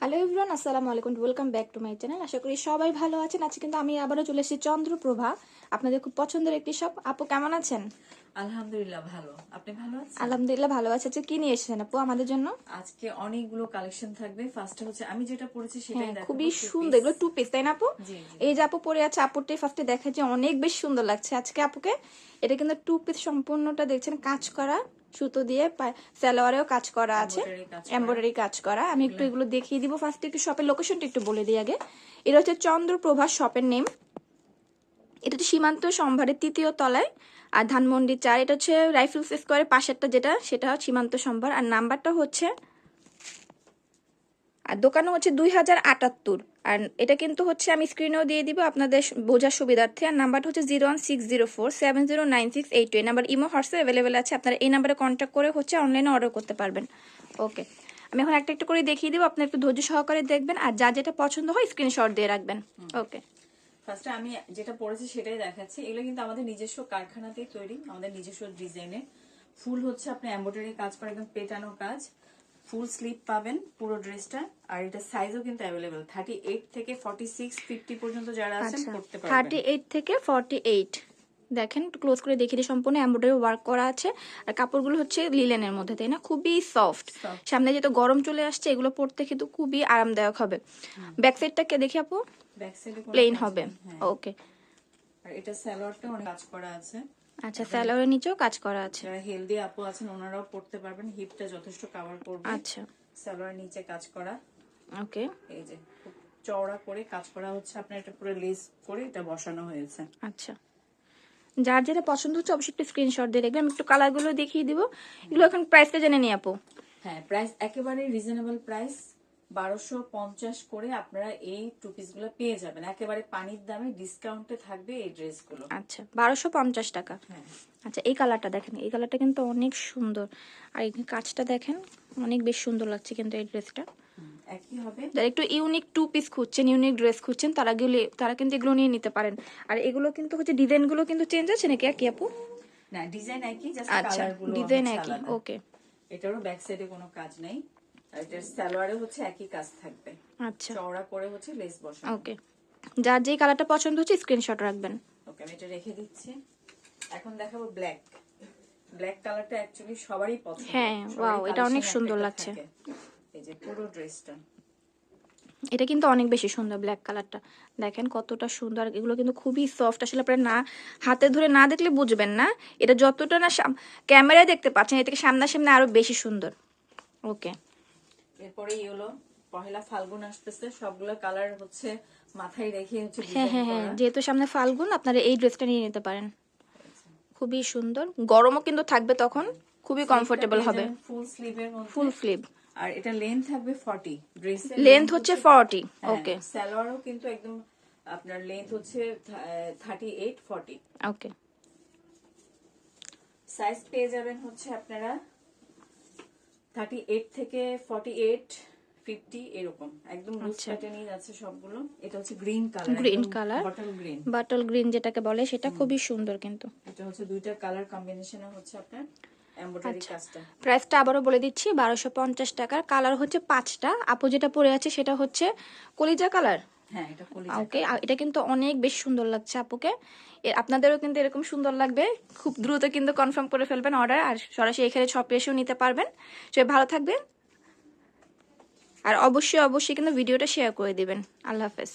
Hello everyone আসসালামু আলাইকুম welcome back to my channel আশা করি সবাই ভালো আছেন আজকে কিন্তু আমি আবারও চলে এসেছি চন্দ্রপ্রভা আপনাদের খুব পছন্দের একটি শপ আপু কেমন আছেন আলহামদুলিল্লাহ ভালো আপনি ভালো আছেন আলহামদুলিল্লাহ ভালো আছে আজকে কি নিয়ে এসেছেন আপু আমাদের জন্য? আজকে অনেকগুলো কালেকশন থাকবে। ফার্স্টে হচ্ছে আমি যেটা পড়েছি সেটাই হ্যাঁ দেখাবো খুবই সুন্দর। এগুলো টু পিস তাই না আপু? এই যে আপু পরে আছে আপুরটাই ফার্স্টে দেখা যে অনেক বেশ সুন্দর লাগছে। আজকে আপুকে এটা কিন্তু টু পিস সম্পূর্ণটা দেখছেন কাজ করা। সুতো দিয়ে সালোয়ারেও কাজ করা আছে। এমব্রয়ডারি কাজ করা। আমি একটু এগুলো দেখিয়ে দিব। ফার্স্ট একটু শপের লোকেশনটা একটু বলে দিই আগে। এটা হচ্ছে চন্দ্রপ্রভা শপের নেম এটা হচ্ছে সীমান্ত সম্ভারের তৃতীয় তলায়। আর ধানমন্ডি চার এটা হচ্ছে রাইফেলস স্কোয়ারের পাশেরটা যেটা সেটা সীমান্ত সম্ভার। আর নাম্বারটা হচ্ছে আর দোকানও হচ্ছে দুই হাজার আটাত্তর। আর এটা কিন্তু হচ্ছে আমি স্ক্রিনেও দিয়ে দিব আপনাদের বোঝার সুবিধার্থে। আর নাম্বারটা হচ্ছে zero one six zero four seven zero nine six eight two এই নাম্বার ইমো হোয়াটসঅ্যাপ অ্যাভেলেবেল আছে। আপনারা এই নাম্বারে কন্ট্যাক্ট করে হচ্ছে অনলাইনে অর্ডার করতে পারবেন। ওকে আমি এখন একটা একটা করে দেখিয়ে দিব। আপনি একটু ধৈর্য সহকারে দেখবেন। আর যা যেটা পছন্দ হয় স্ক্রিনশট দিয়ে রাখবেন। ওকে ফার্স্টে আমি যেটা পড়েছি সেটাই দেখাচ্ছি। এগুলো কিন্তু আমাদের নিজস্ব কারখানাতেই তৈরি আমাদের নিজস্ব ডিজাইনের ফুল হচ্ছে আপনি এমব্রয়ডারি কাজ করে একদম পেটানো কাজ। ফুল স্লিপ পাবেন পুরো ড্রেসটা আর এটা সাইজও কিন্তু অ্যাভেলেবেল থার্টি এইট থেকে ফর্টি সিক্স ফিফটি পর্যন্ত যারা আছেন আচ্ছা করতে থার্টি পারবেন। এইট থেকে ফর্টি এইট দেখেন একটু ক্লোজ করে দেখিয়ে দিই সম্পূর্ণ এমব্রয়ডারি ওয়ার্ক করা আছে। আর কাপড়গুলো হচ্ছে লিলেনের মধ্যে তাই না? খুবই সফট। সামনে যেহেতু গরম চলে আসছে এগুলো পরতে কিন্তু খুবই আরামদায়ক হবে। ব্যাক সাইডটাকে দেখি আপু? ব্যাক সাইডে প্লেন হবে। ওকে আর এটা সালোয়ারটা অনেক কাজ করা আছে। আচ্ছা স্যালোয়ারের নিচেও কাজ করা আছে। যারা হেলদি আপু আছেন ওনারাও পড়তে পারবেন। হিপটা যথেষ্ট কভার করবে। আচ্ছা। সালোয়ার নিচে কাজ করা। ওকে। এই যে খুব চওড়া করে কাজ করা হচ্ছে। আপনার এটা পুরো লেস করে এটা বসানো হয়েছে। আচ্ছা। যার যেটা পছন্দ হচ্ছে অবশ্যই একটু স্ক্রিনশট দিয়ে দেখবেন। আমি একটু কালারগুলো দেখিয়ে দিব। এগুলো এখন প্রাইসটা জেনে নিই আপু। হ্যাঁ প্রাইস একেবারে রিজনেবল প্রাইস বারোশো পঞ্চাশ করে আপনারা এই টু পিসগুলো পেয়ে যাবেন। একেবারে পানির দামে ডিসকাউন্টে থাকবে এই ড্রেসগুলো আচ্ছা বারোশো পঞ্চাশ টাকা। হ্যাঁ। আচ্ছা এই কালারটা দেখেন এই কালারটা কিন্তু অনেক সুন্দর। আর এই কাজটা দেখেন অনেক বেশ সুন্দর লাগছে কিন্তু এই ড্রেসটা একই হবে। যারা একটু ইউনিক টু পিস খুঁজছেন ইউনিক ড্রেস খুঁজছেন তারা গেলে তারা কিন্তু এগুলো নিয়ে নিতে পারেন। আর এগুলো কিন্তু হচ্ছে ডিজাইনগুলো কিন্তু চেঞ্জ আছে নাকি একই আপু? না ডিজাইন একই জাস্ট আচ্ছা ডিজাইন একই ওকে এটারও ব্যাক সাইডে কোনো কাজ নেই। আর এটার সালোয়ারে হচ্ছে একই কাজ থাকবে। আচ্ছা। চওড়া করে হচ্ছে লেস বসানো। ওকে। যার যেই কালারটা পছন্দ হচ্ছে স্ক্রিনশট রাখবেন। ওকে আমি এটা রেখে দিচ্ছি। এখন দেখাবো ব্ল্যাক ব্ল্যাক কালারটা অ্যাকচুয়ালি সবারই পছন্দ। হ্যাঁ, এটা অনেক সুন্দর লাগছে। এই যে পুরো ড্রেসটা এটা কিন্তু অনেক বেশি সুন্দর ব্ল্যাক কালারটা দেখেন কতটা সুন্দর। এগুলো কিন্তু খুবই সফট আসলে আপনারা না হাতে ধরে না দেখলে বুঝবেন না। এটা যতটা না ক্যামেরায় দেখতে পাচ্ছেন এর থেকে সামনাসামনি আরও বেশি সুন্দর। ওকে। এরপরে হলো পহেলা ফাল্গুন আসতেছে সবগুলো কালার হচ্ছে মাথায় রেখে হচ্ছে হ্যাঁ হ্যাঁ হ্যাঁ যেহেতু সামনে ফাল্গুন আপনারা এই ড্রেসটা নিয়ে নিতে পারেন। খুবই সুন্দর। গরমও কিন্তু থাকবে তখন খুবই কমফোর্টেবল হবে। ফুল স্লিভের মধ্যে। ফুল স্লিভ আর এটা লেন্থ থাকবে 40 ড্রেসের লেন্থ হচ্ছে ফর্টি হ্যাঁ, ওকে সালোয়ারও কিন্তু একদম আপনার লেন্থ হচ্ছে thirty eight forty okay size পেয়ে যাবেন হচ্ছে আপনারা থার্টি এইট থেকে ফর্টি এইট ফিফটি এরকম। একদম লুজ আচ্ছা। প্যাটার্নই যাচ্ছে সবগুলো। এটা হচ্ছে green colour Green color। Bottle green bottle green যেটাকে বলে সেটা খুবই সুন্দর কিন্তু। এটা হচ্ছে দুইটা কালার কম্বিনেশনে হচ্ছে আপনার আচ্ছা। প্রাইসটা আবারও বলে দিচ্ছি বারোশো পঞ্চাশ টাকার। কালার হচ্ছে পাঁচটা। আপু যেটা পরে আছে সেটা হচ্ছে কলিজা কালার ওকে এটা কিন্তু অনেক বেশ সুন্দর লাগছে আপুকে। আপনাদেরও কিন্তু এরকম সুন্দর লাগবে। খুব দ্রুত কিন্তু কনফার্ম করে ফেলবেন অর্ডার আর সরাসরি এখানে ছপে এসেও নিতে পারবেন। সবাই ভালো থাকবেন। আর অবশ্যই অবশ্যই কিন্তু ভিডিওটা শেয়ার করে দিবেন। আল্লাহ হাফেজ।